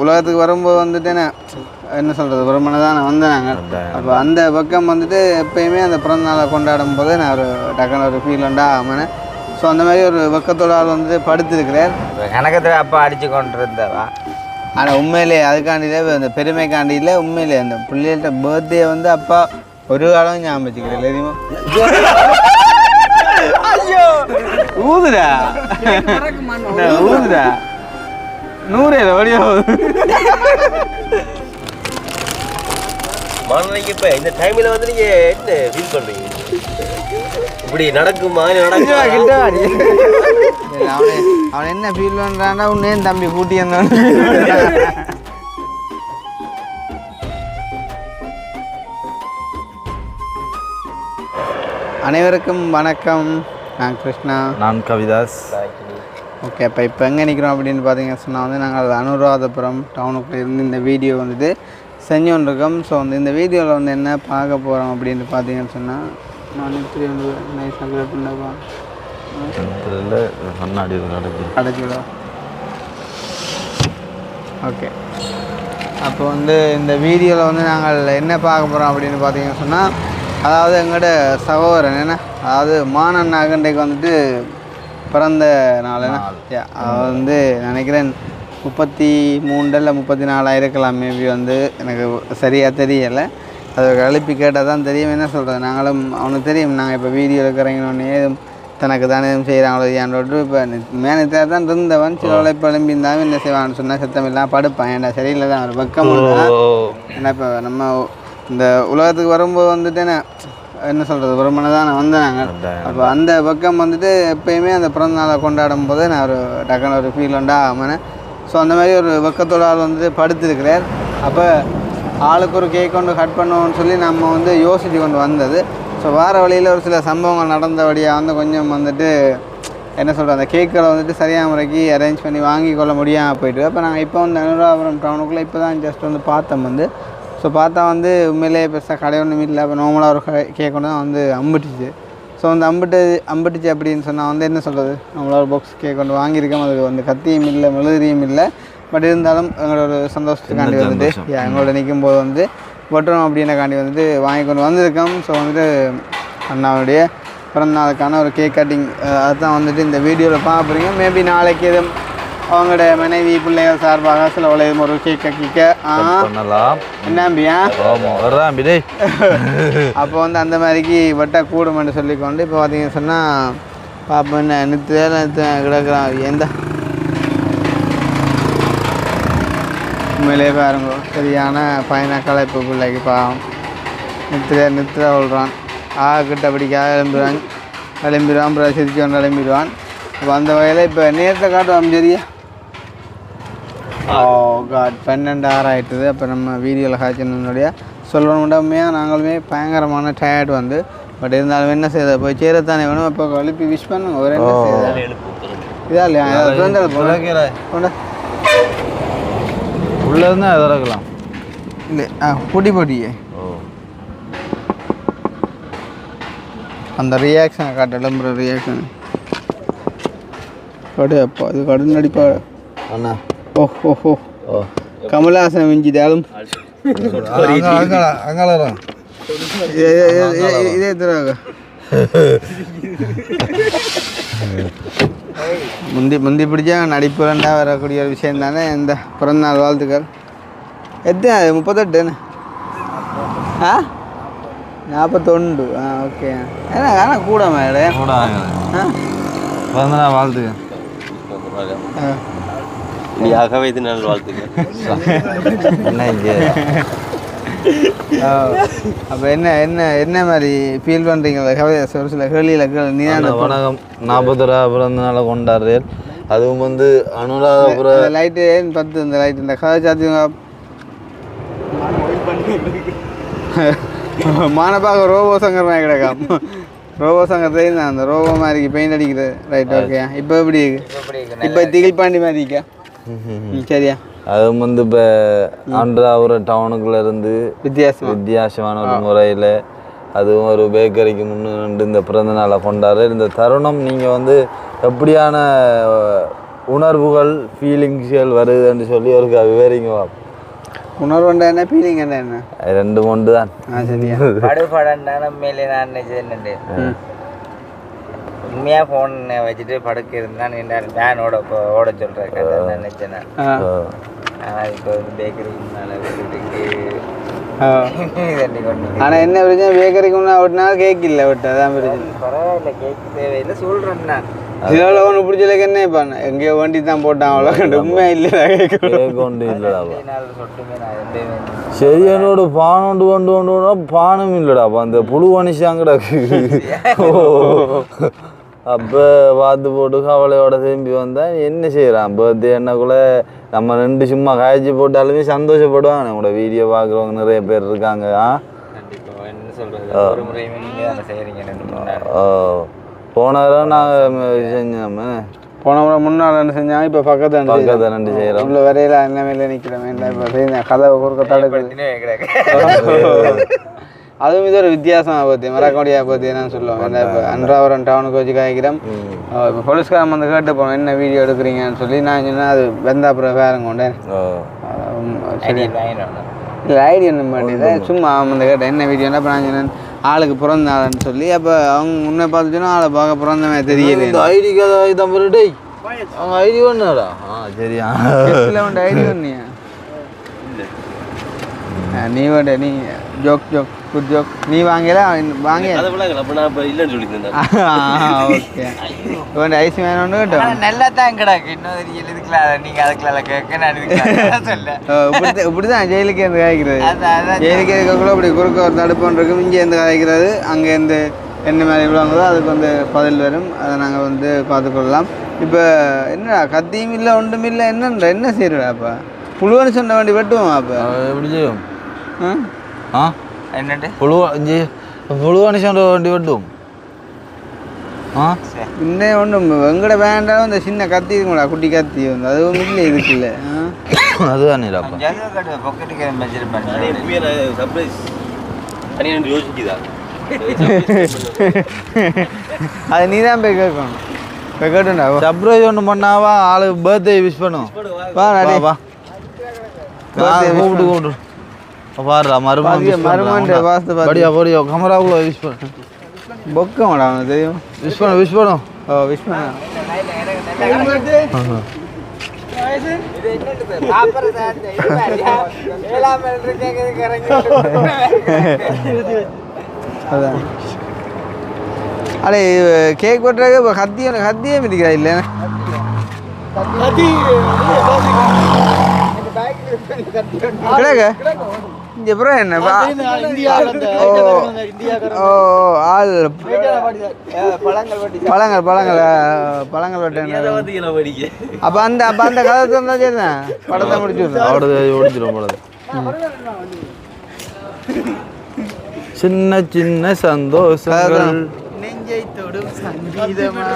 உலகத்துக்கு வரும்போது வந்துட்டு என்ன என்ன சொல்கிறது ஒரு மனதான வந்தேன் நாங்கள் அப்போ அந்த பக்கம் வந்துட்டு எப்பயுமே அந்த பிறந்த நாளை கொண்டாடும் போது நான் ஒரு டக்குன்னு ஒரு ஃபீல் உண்டா ஆமாண்ணே ஸோ அந்த மாதிரி ஒரு வெக்கத்தோட ஆள் வந்துட்டு படுத்திருக்கிறார். கணக்கத்தில் அப்பா அடிச்சு கொண்டு இருந்தவா ஆனால் உண்மையிலே அதுக்காண்டிலே அந்த பெருமைக்காண்டியில் உண்மையிலே அந்த பிள்ளைகள்ட்ட பர்த்டே வந்து அப்பா ஒரு காலம் ஞாபகம் வச்சுக்கிறேன் தெரியுமா? ஐயோ! ஊதுடா. ஊதுடா. நூறு வழியா மாநிலைக்கு இப்போ இந்த டைமில் வந்து நீங்கள் என்ன ஃபீல் பண்ணுறீங்க இப்படி நடக்குமா நடக்குமா? அவனை அவன் என்ன ஃபீல் பண்ணுறான்னா உன்னேன் தம்பி கூட்டி வந்தவன் அனைவருக்கும் வணக்கம். நான் கிருஷ்ணா. நான் கவிதாஸ். ஓகே அப்போ இப்போ எங்கே நிற்கிறோம் அப்படின்னு பார்த்தீங்கன்னு சொன்னால் வந்து நாங்கள் அனுராதபுரம் டவுனுக்குள்ளே இருந்து இந்த வீடியோ வந்துட்டு செஞ்சோன்னு இருக்கோம் ஸோ வந்து இந்த வீடியோவில் வந்து என்ன பார்க்க போகிறோம் அப்படின்னு பார்த்தீங்கன்னு சொன்னால் நான் இப்படி வந்து நைஸ் அக்ரேட் பண்ணப்பா அடைச்சிடும் ஓகே. அப்போ வந்து இந்த வீடியோவில் வந்து நாங்கள் என்ன பார்க்க போகிறோம் அப்படின்னு பார்த்தீங்கன்னு சொன்னால் அதாவது எங்களோட சகோதரன் என்ன? அதாவது மானன் நாகண்டைக்கு வந்துட்டு பிறந்த நாள் அவர் வந்து நினைக்கிறேன் முப்பத்தி மூணு இல்லை முப்பத்தி நாலாக இருக்கலாம் மேபி வந்து எனக்கு சரியாக தெரியலை. அதை எழுப்பி கேட்டால் தான் தெரியும். என்ன சொல்கிறது நாங்களும் அவனுக்கு தெரியும். நாங்கள் இப்போ வீடியோ இருக்கிறவங்க ஏதும் தனக்கு தானே எதுவும் செய்கிறாங்களோ ஏன்ட்டு இப்போ மேனேஜர் தான் இருந்தவன். சில இப்போ எழும்பியிருந்தாலும் என்ன செய்வான்னு சொன்னால் சத்தம் இல்லாமல் படுப்பான். ஏன்டா சரியில்லை தான் ஒரு பக்கம் ஏன்னா இப்போ நம்ம இந்த உலகத்துக்கு வரும்போது வந்துட்டு என்ன என்ன சொல்கிறது ஒரு மனதான வந்தேன் அப்போ அந்த பக்கம் வந்துட்டு எப்பயுமே அந்த பிறந்த நாளை கொண்டாடும் போது நான் ஒரு டக்குன்னு ஒரு ஃபீல் உண்டா ஆமாண்ணே ஸோ அந்த மாதிரி ஒரு வெக்கத்தோட ஆள் வந்துட்டு படுத்திருக்கிறார். அப்போ ஆளுக்கு ஒரு கேக் கொண்டு கட் பண்ணுவோம்னு சொல்லி நம்ம வந்து யோசித்து கொண்டு வந்தது. ஸோ வார வழியில் ஒரு சில சம்பவங்கள் நடந்தபடியாக வந்து கொஞ்சம் வந்துட்டு என்ன சொல்கிறது அந்த கேக்களை வந்துட்டு சரியான முறைக்கு அரேஞ்ச் பண்ணி வாங்கி கொள்ள முடியாமல் போயிட்டு. அப்போ நாங்கள் இப்போ வந்து அனுராபுரம் டவுனுக்குள்ளே இப்போ தான் ஜஸ்ட் வந்து பார்த்தோம் வந்து. ஸோ பார்த்தா வந்து உண்மையிலேயே பெருசாக கடை ஒன்றும் இல்லை. அப்போ நார்மலாக ஒரு கடை தான் வந்து அம்பிட்டுச்சு. ஸோ வந்து அம்பிட்டு அம்பிட்டுச்சு அப்படின்னு சொன்னால் வந்து என்ன சொல்கிறது நம்மளோட பாக்ஸ் கேக் கொண்டு வாங்கியிருக்கோம் அதுக்கு வந்து கத்தியும் இல்லை மெழுதிரியும் இல்லை. பட் இருந்தாலும் எங்களோட ஒரு சந்தோஷத்துக்காண்டி வந்துட்டு எங்களோட நிற்கும் போது வந்து வெட்டுறோம் அப்படின்னக்காண்டி வந்துட்டு வாங்கி கொண்டு வந்திருக்கோம். ஸோ வந்துட்டு அண்ணாவுடைய பிறந்த நாளுக்கான ஒரு கேக் கட்டிங் அதுதான் வந்துட்டு இந்த வீடியோவில் பார்க்குறீங்க மேபி நாளைக்கு எதுவும் அவங்களோட மனைவி பிள்ளைகள் சார்பாக சில உலகம் ஒரு கேக் கிக்க பண்ணலாம். என்னம்பியா? ஆமாம் வர்றான் பிடே அப்போ வந்து அந்த மாதிரிக்கு வெட்ட கூடுமென்று சொல்லிக்கொண்டு இப்போ பார்த்தீங்கன்னு சொன்னால் பாப்பா என்ன நித்து நித்து கிடக்குறான் எந்த உண்மையிலே பாருங்க சரியான பயண கலைப்பு பிள்ளைக்கு பாவம். நித்திர நித்திர விழுறான் ஆ கிட்ட பிடிக்காத எழும்புறான் கிளம்பிடுவான் அப்புறம் சிரிச்சு கொண்டு கிளம்பிடுவான் அப்போ அந்த வகையில் இப்போ நேரத்தை காட்டுவோம் சரியா ஓ காட் பன்னெண்டு ஆறு ஆயிட்டுது. அப்போ நம்ம வீடியோவில் காய்ச்சனுடைய சொல்லணும்னா உண்மையாக நாங்களுமே பயங்கரமான டயர்ட் வந்து. பட் இருந்தாலும் என்ன செய்யுது போய் சேரத்தானே வேணும். அப்போ எழுப்பி விஷ் பண்ணுங்க. ஒரு என்ன இதா இல்லையா உள்ள இருந்தா திறக்கலாம் இல்லை ஆ பொடி பொடியே ஓ. அந்த ரியாக்ஷனை காட்ட எழும்புற ரியாக்ஷன் கடு அப்போ. அது கடு நடிப்பா அண்ணா. மிஞ்சிட்டாலும் அங்கே இதே தருவாங்க முந்தி முந்தி பிடிச்சா நடிப்பு ரெண்டாக வரக்கூடிய ஒரு விஷயம் தானே இந்த பிறந்தநாள் வாழ்த்துக்கள் எத்தனை அது முப்பத்தெட்டுன்னு ஆ நாற்பத்தொண்டு ஆ ஓகே ஏன்னா ஆனால் கூட மேடம் கூட ஆ பிறந்த நாள் வாழ்த்துக்க ஆ. இனியாகவே இது நாள் வாழ்த்துக்கள். என்ன இங்கே? அப்போ என்ன என்ன என்ன மாதிரி ஃபீல் பண்ணுறீங்களா கவிதை ஒரு சில கேள்வியில் கேள்வி நீ தான் வணக்கம். நாற்பத்தொரா பிறந்த நாளை கொண்டாடுறேன். அதுவும் வந்து அனுராதபுர லைட்டு பத்து இந்த லைட் இந்த கதை சாத்தியங்க மானப்பாக ரோபோ சங்கர் மாதிரி கிடக்கா ரோபோ சங்கர் தெரியும் அந்த ரோபோ மாதிரி பெயிண்ட் அடிக்கிறது ரைட் ஓகே இப்போ எப்படி இருக்கு? இப்போ திகில் பாண்டி மாதிரி இருக்கா? சரியா? அதுவும் வந்து இப்போ அன்றாபுர டவுனுக்குள்ள இருந்து வித்தியாசம்? வித்தியாசமான ஒரு முறையில் அதுவும் ஒரு பேக்கரிக்கு முன்னு இந்த பிறந்த நாளை கொண்டாடுற இந்த தருணம் நீங்கள் வந்து எப்படியான உணர்வுகள் ஃபீலிங்ஸ்கள் வருதுன்னு சொல்லி ஒரு விவரிங்க வா உணர்வுண்டா என்ன ஃபீலிங் என்ன என்ன? அது ரெண்டு மொண்டு தான் ஆ சரியா. படுபடம் உண்மையிலே நான் நினைச்சது ம். உண்மையா போன் வச்சுட்டு படுக்க இருந்தா நின்று வேனோட ஓட சொல்றேன் கதை நினைச்சேன் நான். ஆ ஆனா இப்போ வந்து பேக்கரி வீட்டுக்கு ஆ. தண்ணி கொண்டு ஆனா என்ன பிரச்சனை பேக்கரிக்கு முன்னா விட்டினாலும் கேக் இல்லை விட்டு அதான் பிரச்சனை பரவாயில்ல கேட்க தேவையில்லை சொல்றேன் நான் இதோட ஒன்று பிடிச்சலுக்கு என்ன பண்ண எங்கேயோ வண்டி தான் போட்டான் அவ்வளோ உண்மையா இல்லைடா கேக் ஒன்று இல்லைடா சரி என்னோட பானோண்டு கொண்டு கொண்டு பானம் இல்லைடா அப்போ அந்த புழு மனுஷாங்கடா அப்போ பார்த்து போட்டு கவலையோட திரும்பி வந்தேன் என்ன செய்கிறான் பர்த்டே என்னக்குள்ள நம்ம ரெண்டு சும்மா காய்ச்சி போட்டாலுமே சந்தோஷப்படுவாங்க நம்மளோட வீடியோ பார்க்குறவங்க நிறைய பேர் இருக்காங்க. ஆ? என்ன போன தடவை நாங்கள் செஞ்சோம். போன முறை முன்னாள் ரெண்டு செஞ்சாங்க? இப்போ பக்கத்து ரெண்டு பக்கத்தை செய்றாங்க. ரெண்டு செய்கிறோம் உள்ள வரையில நிலைமையில நிற்கிறோம் இல்லை இப்போ கதவை குறுக்க கிடக்கு அதுவும் இது ஒரு வித்தியாசமாக பற்றி மறக்கடியாக பற்றி என்னன்னு சொல்லுவோம் இல்லை இப்போ அன்றாவரம் டவுனுக்கு வச்சு காய்க்கிறோம். இப்போ போலீஸ்காரன் வந்து கேட்டு போனோம் என்ன வீடியோ எடுக்கிறீங்கன்னு சொல்லி? நான் சொன்னேன் அது வெந்தாப்புறம் வேறுங்க கொண்டேன் சரி. இல்லை ஐடியா ஒன்றும் மாட்டேது சும்மா அவன் வந்து கேட்டேன் என்ன வீடியோனா இப்போ நான் சொன்னேன் ஆளுக்கு பிறந்த ஆளுன்னு சொல்லி. அப்போ அவங்க முன்னே பார்த்து சொன்னா ஆளை பார்க்க பிறந்தவன் தெரியல இந்த ஐடி கதை டேய்? அவங்க ஐடி ஒன்றுடா ஆ சரியா. வந்து ஐடி ஒன்றியா நீ வேண்ட நீ ஜோக் ஜோக் குட் ஜோக். நீ வாங்கல வாங்க ஓகே. இவன் ஐஸ் வேணும்னு கேட்டோம். நல்லா தான் கிடக்கு இன்னும் தெரியல இதுக்குலாம் நீங்க அதுக்குள்ள கேட்க நான் சொல்ல? இப்படி இப்படி தான் ஜெயிலுக்கு இருந்து காய்க்கிறது. ஜெயிலுக்கு இருக்கக்குள்ள அப்படி குறுக்க ஒரு தடுப்பன் இருக்கும். இங்கே இருந்து காய்க்கிறது அங்கேருந்து என்ன மாதிரி விழுவாங்களோ அதுக்கு வந்து பதில் வரும். அதை நாங்கள் வந்து பார்த்துக்கொள்ளலாம். இப்போ என்னடா கத்தியும் இல்லை ஒன்றும் இல்லை. என்னன்ற என்ன செய்யறடா அப்போ? புழுவன்னு சொன்ன வேண்டி வெட்டுவோம் அப்போ? எப்படி செய்யும் ஆ ஆ என்னட்டு புழுவா ஜி புழுவானிஷோட வண்டி வெட்டும் ஆ இன்னும் ஒன்றும் வெங்கட வேண்டாம் இந்த சின்ன கத்தி இருக்குங்களா குட்டி கத்தி வந்து அதுவும் இல்லை இதுக்கு இல்லை யோசிக்குதா அது நீ தான் போய் கேட்கணும் போய் கேட்டுண்டா. சர்ப்ரைஸ் ஒன்று பண்ணாவா ஆளுக்கு பர்த்டே விஷ் பண்ணும் வா வா கூப்பிட்டு கூப்பிட்டு பாருடா மருமகன் பாத்தியா, விஷ் மருமகன்ட்ட வாஸ்து? படியா படியா கேமராவுக்குள்ள விஷ் பண்ணு. பொக்கமாடா அவனுக்கு தெரியும்? விஷ் பண்ணு விஷ் பண்ணும் ஓ விஷ் பண்ண அடே கேக் வெட்டுறதுக்கு இப்போ கத்தியும் கத்தியே மிதிக்கிறா இல்லை கிடக்கு. இங்கே அப்புறம் என்ன ஓ ஆள். பழங்கள் பழங்கள் பழங்கள் வெட்ட அப்போ அந்த அப்போ அந்த கதை தந்தா சரிதான் படத்தை முடிச்சு விடுறேன். அவட ஓடிச்சிடும் போல சின்ன சின்ன சந்தோஷங்கள். நெஞ்சை தொடும் சங்கீதமா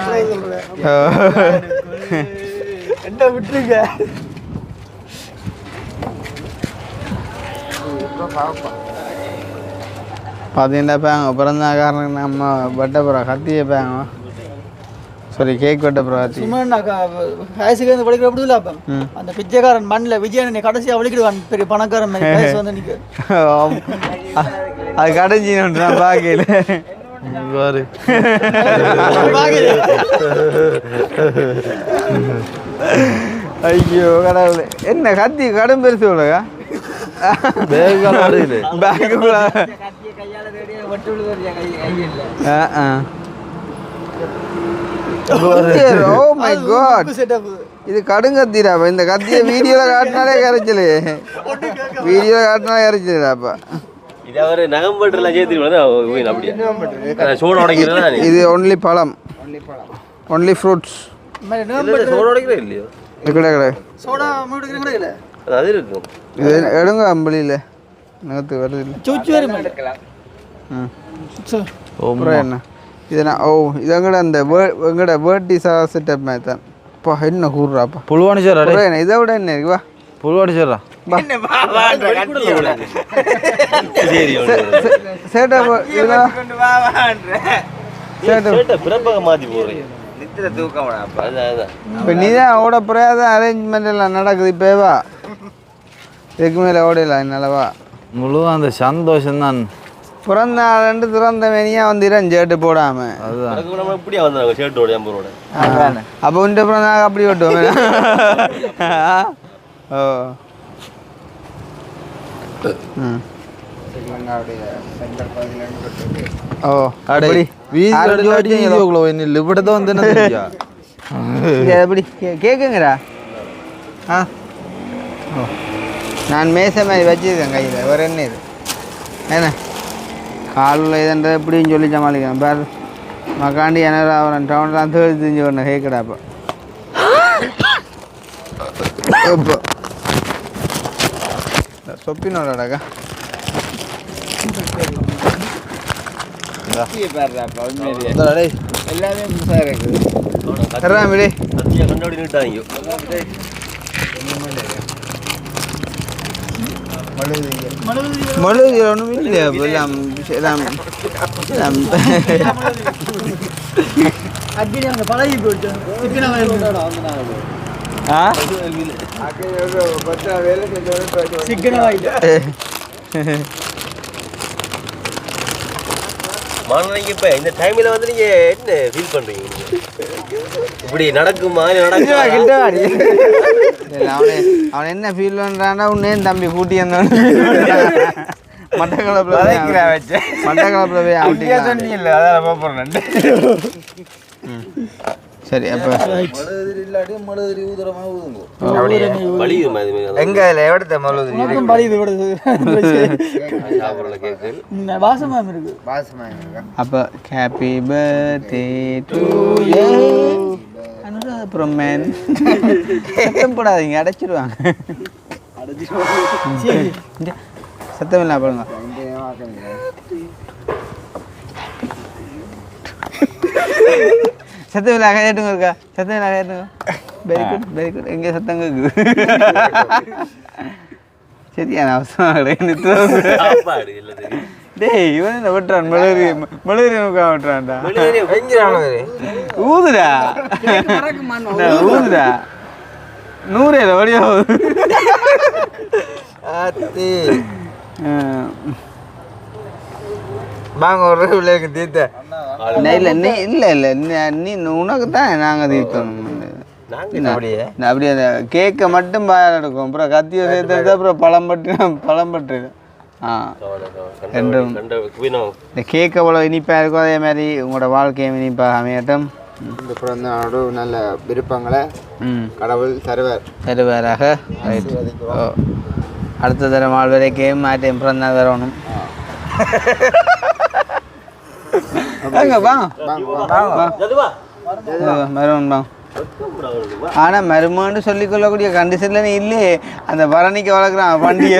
பார்த்தீங்கன்னா பேங்க பிறந்த காரணம் நம்ம வெட்ட போகிறோம் கத்தியை பேங்க. சாரி கேக் வெட்ட போகிறோம் கத்தி. சும்மா நான் ஹையர் செகண்டரி படிக்கிற அப்படி இல்லை. அந்த பிச்சைக்காரன் மண்ணில் விஜயன் கடைசியாக வலிக்கிடுவான். பெரிய பணக்காரன் வந்து நிற்க அது கடைஞ்சின்னு நான் பார்க்கல பாரு ஐயோ கடவுளே. என்ன கத்தி கடும் பெருசு உலகா பேங்குக்குள்ள ஆ ஆ ஓ மை காட் இது கடுங்கத்திடா இந்த கத்தியை வீடியோவில் காட்டினாலே கரைச்சலு வீடியோவில் காட்டினாலே கரைச்சலுடாப்பா இது அவர் அப்படியே சோட உடைக்கிறதா இது ஒன்லி பழம் ஒன்லி ஃப்ரூட்ஸ் சோட உடைக்கிறே இல்லையோ கிடையாது சோடா அது இருக்கும் இது எடுங்க அம்பளியில். நகத்து வருது இல்லை. சுச்சு வரும். என்ன? இது நான் ஓ இது எங்கட அந்த எங்கட வேர்ட்டி சா செட்டப் மாதிரி தான் அப்பா என்ன கூறுறாப்பா? புழுவானி சார் என்ன? இதை விட என்ன? இருக்கு வா. புழுவானி சாரா. சரி சேட்டப் இதெல்லாம் சேட்டப் சேட்டை பிறப்பாக மாற்றி போடுறீங்க நித்திர தூக்கம் அதான் அதான். இப்போ நீ தான் ஓட போறியாத அரேஞ்ச்மெண்ட் எல்லாம் நடக்குது இப்போ வா. இதுக்கு மேலே ஓடல என்னாலவா முழு அந்த சந்தோஷம் தான் பிறந்த நாள் திறந்த வேணியாக வந்து சேட்டு போடாம. அதுதான். அப்போ உண்ட பிறந்த அப்படி ஓட்டுவோம். ஓ. ம். தெரியா இங்க எப்படி? கே- கேக்குங்கடா. ஆ. ஓ. நான் மேச மாதிரி வச்சிருக்கேன் கையில். வேறு என்ன இது? என்ன? காலில் இதுன்ற எப்படின்னு சொல்லி சமாளிக்கிறேன். பாரு மக்காண்டி என்ன அவன் டவுன்லாம் தேடி தெரிஞ்சு ஒன்று கேட்கடா அப்போ. இப்போ சொப்பினோடாக்கா எல்லாமே புதுசா இருக்குது தர்றான் விடு கத்தியா கண்டோடி நிட்டாங்க மழுகு ஒன்றும் இல்லையா இப்போ எல்லாம் எல்லாம் எல்லாம் அக்னி அங்கே பழகி போயிட்டு ஆ சிக்கனவாயிட்டு மாநிலங்க இப்ப இந்த டைம்ல வந்து நீங்க என்ன ஃபீல் பண்றீங்க? நீங்க? இப்படி நடக்குமா? நடக்குமா? அவனே அவன் என்ன ஃபீல் பண்றான்னா உன்னேன் தம்பி கூட்டி வந்தான் மட்டக்களப்பில் வச்சு. மட்டக்களப்பில் போய் அப்படியே. சொன்னீங்கல்ல? அதான் போறேன். சரி அப்போ மழுதிரி ஊதுறமா ஊதுங்க. எங்க இதுல எவ்வளோ மழுது உனக்கும் பழகுது விடுது சாப்பிடல கேக்கு வாசமாக இருக்கு. அப்போ happy birthday to you Anuradhapuram man சத்தம் போடாதீங்க அடைச்சிடுவாங்க இங்க, சத்தம் இல்லை. பாருங்க சத்தம் இல்லை கையாட்டுங்க இருக்கா சத்தம் இல்லை கையாட்டுங்க வெரி குட் வெரி குட் எங்கே சத்தம் கேக்குது சரியான அவசரம் டேய் இவன் என்ன விட்டுறான் மெழுகு மெழுகு முக்கா விட்டுறான்டா ஊதுடா ஊதுடா நூறு இல்லை வழியா வாங்க ஒரு பிள்ளைக்கு தீர்த்த இல்லை நீ இல்லை இல்லை நீ உனக்கு தான் நாங்கள் நாங்க அப்படியே நான் அப்படியே அந்த கேக்கை மட்டும் பாயால் எடுக்கும். அப்புறம் கத்தியை சேர்த்து அப்புறம் பழம் பட்டு பழம் பட்டு. ஆ. கவலை, கவலை. ரெண்டும். கண்ட கண்ட குவினம் இந்த கேக் எவ்வளோ இனிப்பாக இருக்கோ அதே மாதிரி உங்களோட வாழ்க்கையும் இனிப்பாக அமையட்டும். இந்த பிறந்த நாடு நல்ல விருப்பங்களை ம். கடவுள் தருவார். தருவாராக. ரைட் ஓ. அடுத்த தரம் ஆள் வரைக்கும் மாட்டேன் பிறந்தா வரணும் அதுவா மருமன் வா ஆனால் மருமன்னு சொல்லிக்கொள்ளக்கூடிய கண்டிஷனில் நீ இல்லையே. அந்த பரணிக்க வளர்க்குறான் பண்டிகை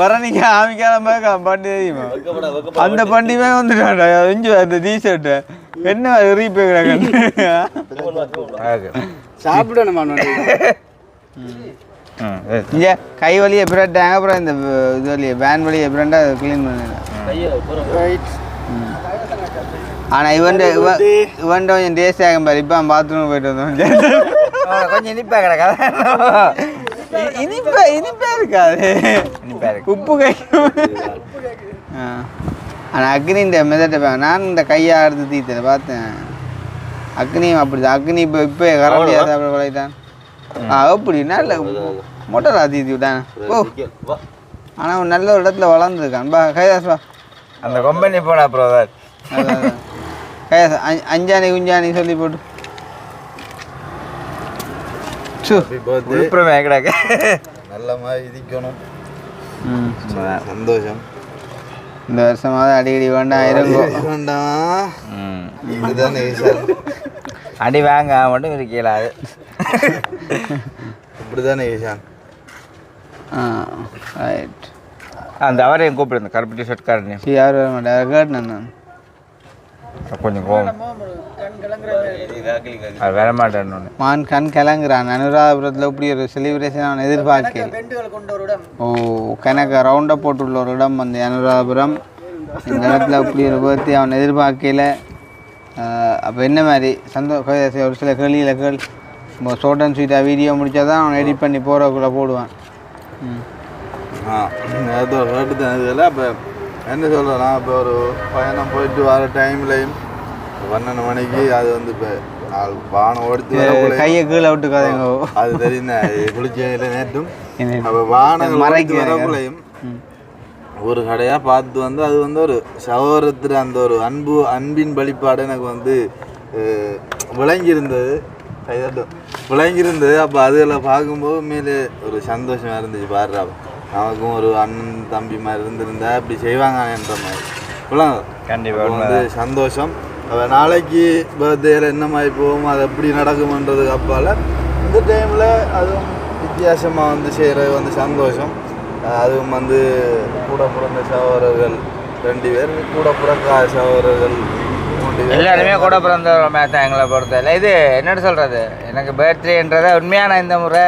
பரணிக்க ஆமிக்கால பண்டி தெரியுமா வெக்கப்படா வெக்கப்படா அந்த பண்டிகை வந்துட்டான்டா. இஞ்சு அந்த டிஷர்ட்டு என்ன ரீபேக்கிறாங்க இங்கே கை வலியை பிறட்டாங்க அப்புறம் இந்த இது வழியை வேன் வழியை பிறண்டா க்ளீன் பண்ணிடுறேன் ஆனால் இவன் இவன் கொஞ்சம் டேஸ்ட் ஆகும் பாரு. இப்போ பாத்ரூம் போயிட்டு வந்தோம் கொஞ்சம் இனிப்பா கிடக்கா இ- இனிப்பா இனிப்பா இருக்காது. இனிப்பா இருக்கு. உப்பு கை ஆனால் அக்னி இந்த மெதட்ட நான் இந்த கையை எடுத்து தீத்தேன் பார்த்தேன். அக்னியும் அப்படிதான். அக்னி இப்போ இப்போ கரண்டியா சாப்பிட பழகிட்டான் ஆ அப்படி நல்ல மொட்டலா தீத்தி விட்டான். ஓ. வா. ஆனால் நல்ல ஒரு இடத்துல வளர்ந்துருக்கான். பா கைதாஸ் பா அந்த கம்பெனி போனா அப்புறம் அதான், அதான். கைதாஸ் அஞ்- அஞ்சானி குஞ்சானி சொல்லி போட்டு சு விழுப்புரமே கிடக்க நல்ல மாதிரி இருக்கணும் ம் சந்தோஷம். இந்த வருஷமாவது அடிக்கடி வேண்டாம் இருங்கோ வேண்டாம் ஈசான் அடி வாங்க மட்டும் இருக்கல அது இப்படிதானே ஈசான் ஆ ரைட் அந்த அவரையும் கூப்பிடுங்க கருப்பு டிஷர்ட் காரனையும். சரி யாரும் வர மாட்டேன் கேட்டேன் நான் கொஞ்சம் கோவம். அது வர மாட்டேன்னு மான் கண் கலங்குறான். அனுராதபுரத்தில் இப்படி ஒரு செலிப்ரேஷன் அவன் எதிர்பார்க்கல. பெண்டுகள் கொண்ட ஒரு இடம் ஓ கணக்கு ரவுண்டாக போட்டுள்ள ஒரு இடம் அந்த அனுராதபுரம். இந்த இடத்துல இப்படி ஒரு பர்த்டே அவன் எதிர்பார்க்கல. அப்போ என்ன மாதிரி? சந்தோ ஒரு சில கேள்வியில் கேள். ஷார்ட் அண்ட் ஸ்வீட்டாக வீடியோ முடிச்சா தான் அவன் எடிட் பண்ணி போகிறக்குள்ளே போடுவான். ம். ஆ இதில் இப்போ என்ன சொல்கிறேன்னா இப்போ ஒரு பயணம் போயிட்டு வர டைம்லையும் பன்னெண்டு மணிக்கு அது வந்து இப்போ வானம் ஓடித்து கையை கீழே விட்டுக்காதீங்க. அது தெரியுங்க குளிச்சையில் நேற்றும்? அப்போ வானம் மறைக்கு வரக்குள்ளையும் ஒரு கடையாக பார்த்து வந்து அது வந்து ஒரு சகோதரத்தில் அந்த ஒரு அன்பு அன்பின் வெளிப்பாடு எனக்கு வந்து விளங்கியிருந்தது. விளங்கியிருந்தது. அப்போ அதில் பார்க்கும்போது உண்மையிலே ஒரு சந்தோஷமாக இருந்துச்சு பாடுறா நமக்கும் ஒரு அண்ணன் தம்பி மாதிரி இருந்திருந்தா இப்படி செய்வாங்கன்ற மாதிரி. விளங்க கண்டிப்பா அப்போ வந்து சந்தோஷம். அப்ப நாளைக்கு பர்த்டேல என்ன மாதிரி போகும் அது எப்படி நடக்குமன்றதுக்கு அப்பால் இந்த டைமில் அதுவும் வித்தியாசமாக வந்து செய்கிறது வந்து சந்தோஷம். அதுவும் வந்து கூட பிறந்த சகோதரர்கள் ரெண்டு பேர் கூட பிறக்கா சகோதரர்கள் மூன்று பேர். எல்லாருமே கூட பிறந்தவங்க தான் எங்களை பொறுத்தவரை இது என்னன்னு சொல்றது? எனக்கு பர்த்டேன்றத உண்மையான இந்த முறை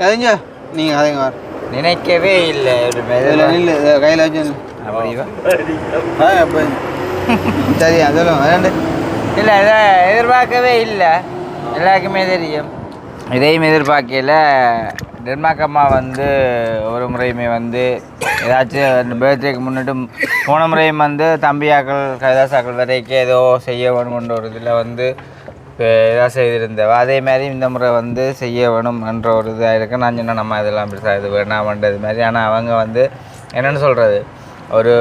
தெரிஞ்சோ நீங்கள் கதைங்க வர நினைக்கவே இல்லை கையில் வச்சு சரி அதெல்லாம் இல்லை இதை எதிர்பார்க்கவே இல்லை. எல்லாருக்குமே தெரியும். இதையும் எதிர்பார்க்கல. டென்மார்க் அம்மா வந்து ஒரு முறையுமே வந்து ஏதாச்சும் பர்த்டேக்கு முன்னிட்டு போன முறையும் வந்து தம்பியாக்கள் கைதாசாக்கள் வரைக்கும் ஏதோ செய்ய வேணும்ன்ற ஒரு இதில் வந்து ஏதாவது செய்திருந்தவ அதே மாதிரி இந்த முறை வந்து செய்ய வேணும் என்ற ஒரு இதாக இருக்கு நான் சொன்னேன் நம்ம இதெல்லாம் பெருசாக இது வேணாமன்றது மாதிரி. ஆனால் அவங்க வந்து என்னென்னு சொல்கிறது ஒரு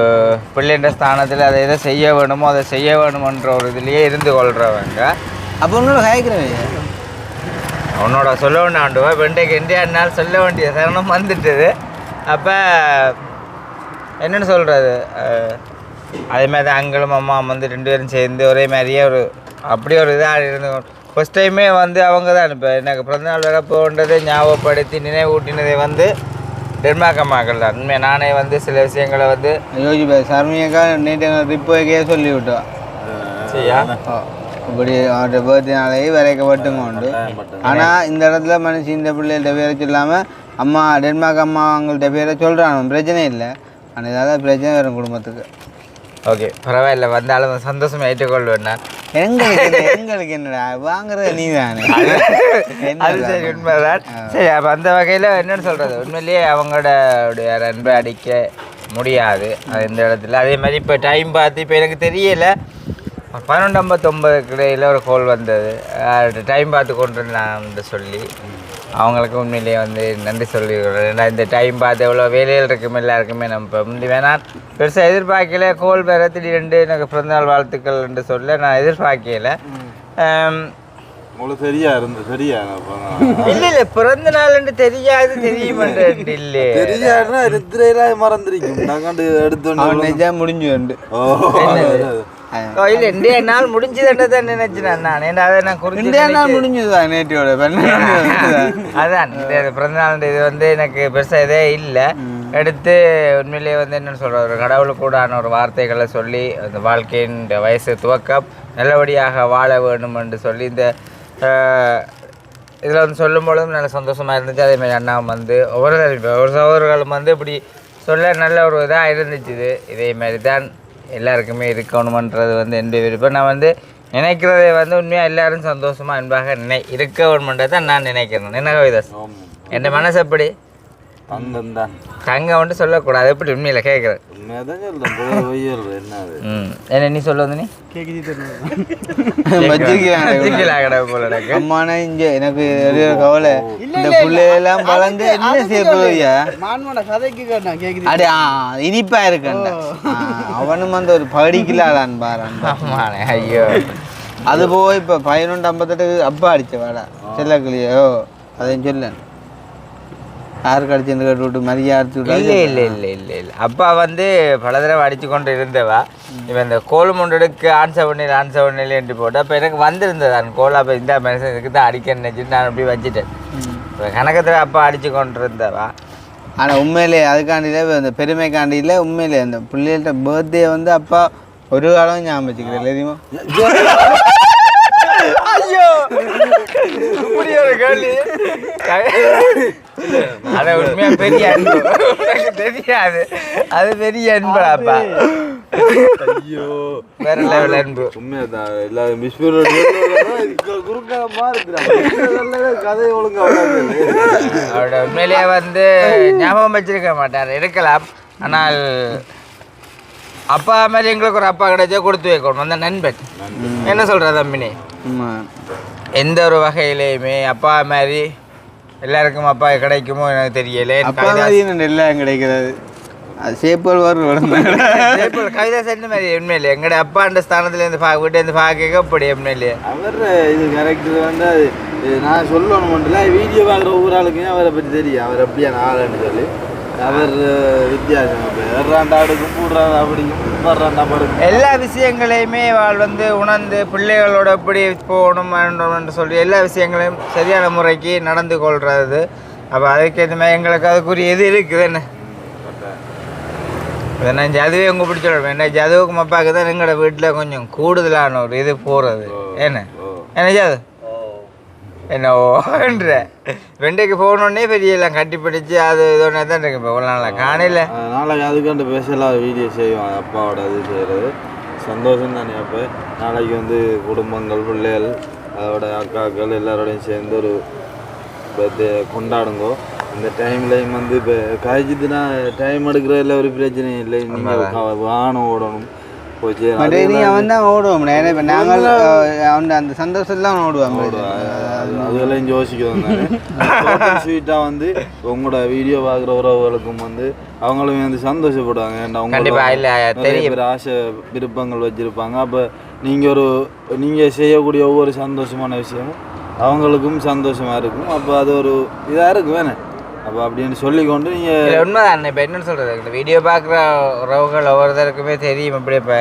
பிள்ளைன்ற ஸ்தானத்தில் அதை எதை செய்ய வேணுமோ அதை செய்ய வேணுமன்ற ஒரு இதுலேயே இருந்து கொள்கிறவங்க அப்போ உன்னோட காய்க்கிறவங்க உன்னோட சொல்ல வேண்டாண்டுவா வெண்டைக்கு இந்தியானால் சொல்ல வேண்டிய தருணம் வந்துட்டுது. அப்போ என்னென்னு சொல்கிறது அதே மாதிரி அங்களும் அம்மா வந்து ரெண்டு பேரும் சேர்ந்து ஒரே மாதிரியே ஒரு அப்படி ஒரு இதாக இருந்து ஃபஸ்ட் டைமே வந்து அவங்க தான் இப்போ எனக்கு பிறந்தநாள் வர போன்றதை ஞாபகப்படுத்தி நினைவூட்டினதை வந்து டென்மார்க் அம்மாக்கள் தான். உண்மையாக நானே வந்து சில விஷயங்களை வந்து யோசிப்பா சர்மியக்கா நேற்று எங்கள் ட்ரிப்புக்கே சொல்லி விட்டோம் செய்யா ஓ, இப்படி அவர்கிட்ட பர்த்டே நாளைக்கு வரைக்கப்பட்டுங்க உண்டு. ஆனால் இந்த இடத்துல மனுஷன் இந்த பிள்ளைகிட்ட பேரை சொல்லாமல் அம்மா டென்மார்க் அம்மா அவங்கள்ட்ட பேரை சொல்கிறான் பிரச்சனை இல்லை. ஆனால் இதால் பிரச்சனை வரும் குடும்பத்துக்கு. ஓகே பரவாயில்ல வந்தாலும் சந்தோஷம் ஏற்றுக்கொள்வேன் நான். எங்களுக்கு எங்களுக்கு என்னடா வாங்குறது நீ தானே அது சரி உண்மைதான். சரி அப்போ அந்த வகையில் என்னன்னு சொல்கிறது உண்மையிலேயே அவங்களோட அன்பை அடிக்க முடியாது அது இந்த இடத்துல. அதே மாதிரி இப்போ டைம் பார்த்து இப்போ எனக்கு தெரியல பன்னெண்டு ஐம்பத்தொம்பதுக்கு இடையில் ஒரு கோல் வந்தது. டைம் பார்த்து கொண்டு இருந்தாங்க சொல்லி அவங்களுக்கு உண்மையிலேயே வந்து நன்றி சொல்லிக்கிறேன் இந்த டைம் பார்த்து எவ்வளோ வேலைகள் இருக்கும் எல்லாருக்குமே நம்ம இப்போ முந்தி வேணா பெருசாக எதிர்பார்க்கல. கோல் வேறு திடீரெண்டு எனக்கு பிறந்தநாள் வாழ்த்துக்கள் என்று சொல்ல நான் எதிர்பார்க்கல. உங்களுக்கு சரியா இருந்து சரியா இல்ல இல்ல பிறந்த நாள்னு தெரியாது தெரியுமன்ற இல்ல. தெரியாதுன்னா நித்திரையில மறந்துருக்கும். முடிஞ்சு உண்டு. ஓ ஓ, இல்ல இந்திய நாள் முடிஞ்சதுன்றதான் நினைச்சேன் நான். அதை நான் குறிச்சு இந்தியா நாள் முடிஞ்சுதான் நேற்றோட பன்னெண்டு அதான் இந்த பிறந்த நாள் இது வந்து எனக்கு பெருசா இதே இல்லை. எடுத்து உண்மையிலேயே வந்து என்னன்னு சொல்ற ஒரு கடவுளுக்கூடான ஒரு வார்த்தைகளை சொல்லி அந்த வாழ்க்கையின் வயசு துவக்கம் நல்லபடியாக வாழ வேண்டும் என்று சொல்லி இந்த இதில் வந்து சொல்லும் பொழுதும் நல்ல சந்தோஷமாக இருந்துச்சு. அதே மாதிரி அண்ணா வந்து ஒவ்வொரு ஒரு சகோதரர்களும் வந்து இப்படி சொல்ல நல்ல ஒரு இதாக இருந்துச்சு இது இதே மாதிரி தான் எல்லாருக்குமே இருக்கணுமன்றது வந்து என்னுடைய விருப்பம். நான் வந்து நினைக்கிறதை வந்து உண்மையாக எல்லாரும் சந்தோஷமாக அன்பாக நினை இருக்க வேணுமன்றதை தான் நான் நினைக்கிறேன். என்ன கவிதாஸ்? என் மனசு எப்படி? தங்கம் தான். தங்க வந்துட்டு சொல்லக்கூடாது. எப்படி உண்மையில் கேட்குறேன் என்ன நீ சொல்ல வந்து நீ அம்மானா இங்க எனக்கு கவலை இந்த பிள்ளையெல்லாம் வளர்ந்து என்ன கேக்குது அடி ஆ, இனிப்பா இருக்கண்ட அவனும் வந்து ஒரு படிக்கலாடான் பாரு ஐயோ அது போய் இப்போ பதினொன்று ஐம்பத்தெட்டுக்கு அப்பா அடிச்ச வேலை செல்லக்கிளியோ அதையும் சொல்லேன் யாருக்கு கேட்டு விட்டு மரியாதை இல்லை இல்லை இல்லை இல்லை இல்லை. அப்பா வந்து பல தடவை அடித்து கொண்டு இருந்தவா. இவன் இந்த கோல் முண்டெடுக்கு ஆன்சர் பண்ணி ஆன்சர் பண்ணல என்று போட்டு அப்போ எனக்கு வந்திருந்தது அந்த கோல். அப்போ இந்த மனுஷனுக்கு தான் அடிக்க நினைச்சிட்டு நான் அப்படி வச்சுட்டேன். இப்போ கணக்கத்தில் அப்பா அடித்து கொண்டு இருந்தவா. ஆனால் உண்மையிலே அதுக்காண்டியில் அந்த பெருமைக்காண்டியில் உண்மையிலே அந்த பிள்ளைகள்ட்ட பர்த்டே வந்து அப்பா ஒரு காலம் ஞாபகம் வச்சுக்கிறேன் தெரியுமா ஐயோ இப்படி ஒரு கேள்வி அது உண்மையா பெரிய அன்பு. எனக்கு தெரியாது. அது பெரிய அன்புடாப்பா ஐயோ. வேற லெவல் அன்பு. உண்மையாதான் குறுக்காலமா இருக்கிறாங்க. கதை ஒழுங்கா அவரோட உண்மையிலேயே வந்து ஞாபகம் வச்சிருக்க மாட்டார். இருக்கலாம் ஆனால் அப்பா மாதிரி எங்களுக்கு ஒரு அப்பா கிடைச்சா கொடுத்து வைக்கணும். அந்த நண்பன். என்ன சொல்ற தம்பினி? எந்த ஒரு வகையிலையுமே அப்பா மாதிரி எல்லாருக்கும் அப்பா கிடைக்குமோ எனக்கு தெரியல. எல்லாம் கிடைக்கிறது சேப்பல் வரும் கவிதா சென்ன மாதிரி உண்மையிலே எங்கட அப்பாண்ட ஸ்தானத்துல இருந்து பா வீட்டு இருந்து பார்க்க அப்படி உண்மையிலேயே அவர் இது கேரக்டர் வந்து அது நான் சொல்லணும் மட்டும் வீடியோ பார்க்குற ஒவ்வொரு ஆளுக்குமே அவரை பற்றி தெரியும். அவர் அப்படியான ஆளுன்னு சொல்லி அவர் வித்தியாசம். ஏறாண்டா அடுக்கும் வர்றாண்டா படுக்கும் எல்லா விஷயங்களையுமே அவள் வந்து உணர்ந்து பிள்ளைகளோட எப்படி போகணும் வேண்டும்னு சொல்லி எல்லா விஷயங்களையும் சரியான முறைக்கு நடந்து கொள்றது. அப்போ அதுக்கேற்ற மாதிரி எங்களுக்கு அதுக்குரிய இது இருக்குது. என்ன? நான் ஜதுவே உங்க பிடிச்சிடுவேன் என்ன ஜதுவுக்கு மப்பாக்கு தான் எங்களோட வீட்டில் கொஞ்சம் கூடுதலான ஒரு இது போகிறது என்ன? என்ன ஜது? என்ன ஓன்ற வெண்டைக்கு போகணுன்னே பெரிய எல்லாம் கட்டி பிடிச்சி அது இதோட தான் இருக்கு இப்போ. இவ்வளோ நாளாக காணையில் நாளைக்கு அதுக்காண்டு பேசலாம் வீடியோ செய்வோம் அப்பாவோட இது செய்கிறது சந்தோஷம் தானே அப்போ. நாளைக்கு வந்து குடும்பங்கள் பிள்ளைகள் அதோட அக்காக்கள் எல்லாரோடையும் சேர்ந்து ஒரு கொண்டாடுங்கோ. இந்த டைம்லையும் வந்து இப்போ காய்ச்சிதுன்னா டைம் எடுக்கிறதுல ஒரு பிரச்சனையும் இல்லை. நீங்கள் வானம் ஓடணும். போச்சு நீ அவன் தான் ஓடுவோம் இப்போ நாங்கள் அவன் அந்த சந்தோஷம்லாம் ஓடுவான் அதெல்லாம் யோசிக்கிறோம் ஸ்வீட்டாக வந்து உங்களோட வீடியோ பார்க்குற உறவுகளுக்கும் வந்து அவங்களும் வந்து சந்தோஷப்படுவாங்க. ஏன்டா கண்டிப்பா, இல்ல, நிறைய தெரியும். பேர் ஆசை விருப்பங்கள் வச்சுருப்பாங்க. அப்போ நீங்கள் ஒரு நீங்கள் செய்யக்கூடிய ஒவ்வொரு சந்தோஷமான விஷயமும் அவங்களுக்கும் சந்தோஷமாக இருக்கும். அப்போ அது ஒரு இதாக இருக்கும் வேணே அப்போ அப்படின்னு சொல்லிக்கொண்டு நீங்கள் உண்மைதான். இப்போ என்னன்னு சொல்கிறது இந்த வீடியோ பார்க்குற உறவுகள் ஒவ்வொருத்தருக்குமே தெரியும் இப்படி இப்போ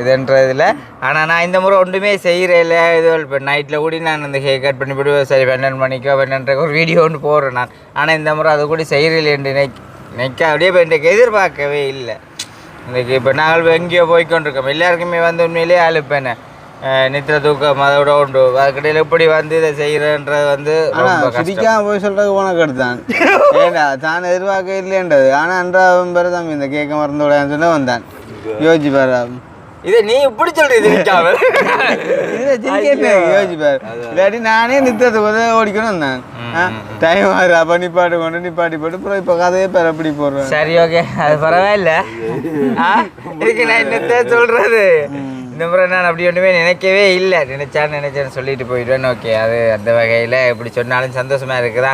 இதுன்றதில். ஆனால் நான் இந்த முறை ஒன்றுமே செய்கிறேன் இது இப்போ நைட்டில் கூட நான் இந்த ஹே கட் பண்ணி போட்டு சரி பன்னெண்டு மணிக்கோ பன்னெண்டரை ஒரு வீடியோ ஒன்று போடுறேன் நான். ஆனால் இந்த முறை அது கூட செய்கிறேன் நினை நினைக்க அப்படியே இப்போ இன்றைக்கு எதிர்பார்க்கவே இல்லை. இன்றைக்கி இப்போ நாங்கள் எங்கேயோ போய்க்கொண்டிருக்கோம் எல்லாருக்குமே வந்து உண்மையிலேயே அழுப்பேனே நித்திர தூக்கம் அதோட உண்டு. அதுக்கடையில் எப்படி வந்து இதை செய்கிறேன்றது வந்து சிரிக்காம போய் சொல்றது உனக்கு எடுத்தான் ஏண்டா தான் எதிர்பார்க்க இல்லைன்றது ஆனால் அன்றாவும் பேர் தம்பி இந்த கேட்க மறந்து விடான்னு சொல்ல வந்தான். யோசிச்சு பாரு. இதை நீ இப்படி சொல்றது நிற்காமல் இதுல சிரிக்கவே யோசிச்சு பாரு. இல்லாட்டி நானே நித்தத்துக்கு ஓடிக்கணும் தான் டைம் ஆகுது அப்போ நிப்பாட்டு கொண்டு நிப்பாட்டி போட்டு அப்புறம் இப்போ கதையே பேர் அப்படி போடுறேன் சரி ஓகே அது பரவாயில்ல. இதுக்கு நான் என்னத்த சொல்றது? இந்த முறை நான் அப்படி ஒன்றுமே நினைக்கவே இல்லை. நினைச்சான்னு நினைச்சேன்னு சொல்லிட்டு போயிடுவேன். ஓகே அது அந்த வகையில் எப்படி சொன்னாலும் சந்தோஷமா இருக்குதா?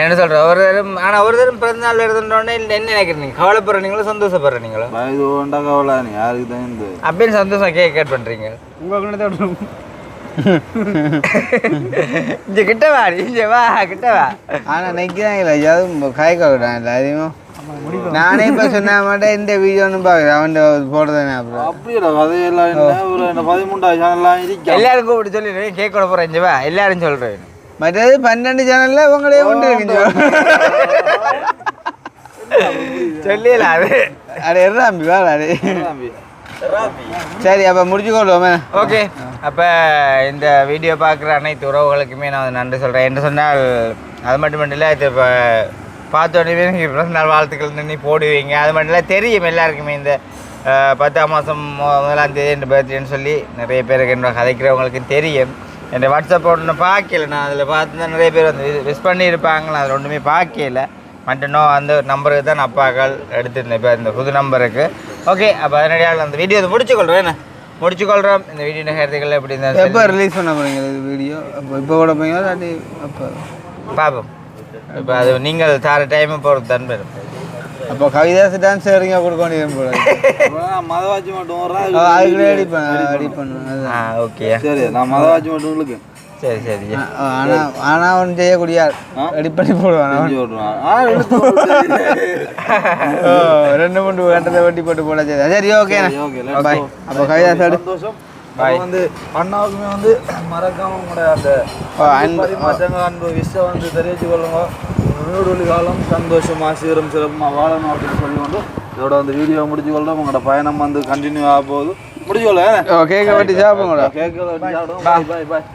என்ன சொல்கிறேன் ஒரு தரம் ஆனால் ஒரு தரம் பிறந்தநாள் எழுதுனோடனே என்ன நினைக்கிறீங்க கவலைப்படுறீங்களோ சந்தோஷப்படுறீங்களோ? கவலை யாருக்கு தான் அப்படின்னு சந்தோஷம் கேக் கட் பண்ணுறீங்க உங்கள் கிட்ட இங்கே கிட்ட வா இங்கே வா கிட்ட வா. ஆனால் நிற்கிறாங்க இல்லை எதுவும் காய்க்க இல்லை அதிகமாக நானே இப்போ சொன்ன மாட்டேன் இந்த வீடியோன்னு பார்க்குறேன் அவன் போடுறதானே அப்புறம். அப்படியேடா கதையெல்லாம் என்ன ஒரு இந்த பதிமூன்றாவது சேனல்லாம் இருக்கா? எல்லாரும் கூப்பிட்டு சொல்லி கேக் கூட போகிறேன் இங்கே வா எல்லாரும் சொல்கிறேன் மற்றது பன்னெண்டு சேனலில் உங்களே கொண்டு இருக்கீங்க சொல்லிடலாம் அது. அடே எறாம்பி வேலை அடே. சரி அப்போ முடிச்சுக்கொள்வோமே ஓகே. அப்போ இந்த வீடியோ பார்க்குற அனைத்து உறவுகளுக்குமே நான் வந்து நன்றி சொல்கிறேன் என்று சொன்னால் அது மட்டும் இல்லை இது இப்போ பார்த்த உடனே எனக்கு பிறந்த நாள் வாழ்த்துக்கள் நின்று போடுவீங்க. அது மட்டும் இல்லை தெரியும் எல்லாருக்குமே இந்த பத்தாம் மாதம் முதலாம் தேதி என் பர்த்டேன்னு சொல்லி நிறைய பேருக்கு என்ன கதைக்கிறவங்களுக்கு தெரியும். என் வாட்ஸ்அப் ஒன்று பார்க்கல. நான் அதில் பார்த்து தான் நிறைய பேர் வந்து விஷ் பண்ணியிருப்பாங்களா அதில் ஒன்றுமே பார்க்கல. மட்டும் அந்த நம்பருக்கு தான் அப்பாக்கள் எடுத்துருந்தேன். இப்போ இந்த புது நம்பருக்கு ஓகே அப்போ அதனடியாக அந்த வீடியோ அதை என்ன முடிச்சுக்கொள்கிறோம் இந்த வீடியோ நேரத்துகள் எப்படி எப்போ இருந்தால் ரிலீஸ் பண்ண போறீங்க இது வீடியோ அப்போ இப்போ கூட போறீங்களா இல்லாட்டி அப்போ? பார்ப்போம் இப்போ அது நீங்கள் தார டைமை பொறுத்து தான் பெறும். அப்போ கவிதாஸ் டான்ஸ் எடுங்க கொடுக்க வேண்டியது போல. மதவாச்சி மட்டும் வர்றேன் அதுக்கு ரெடி பண்ண ரெடி பண்ணு ஆ ஓகே சரி நான் மதவாச்சி மட்டும் உங்களுக்கு. சரி சரி. ஆனால் ஆனால் ஒன்று செய்யக்கூடிய ரெடி பண்ணி போடுவான் அவன். ரெண்டு மூணு கண்டதை வெட்டி போட்டு போட சரி சரி ஓகே சரி, பாய். அப்போ எடு சந்தோஷம். அப்ப வந்து அண்ணாவுக்குமே வந்து மறக்காம உங்களோட அந்த ஓ, அன்பு. விஷயம் வந்து தெரிவித்து கொள்ளுங்க. நூறு காலம் சந்தோஷமா சீரும் சிறப்புமா வாழணும் அப்படின்னு சொல்லி கொண்டு இதோட வந்து வீடியோ முடிச்சு கொள்றோம். உங்களோட பயணம் வந்து கண்டினியூ ஆக போகுது. முடிச்சு கொள்ள கேட்க வெட்டி சாப்பிடுங்களா கேட்க பாய் பாய்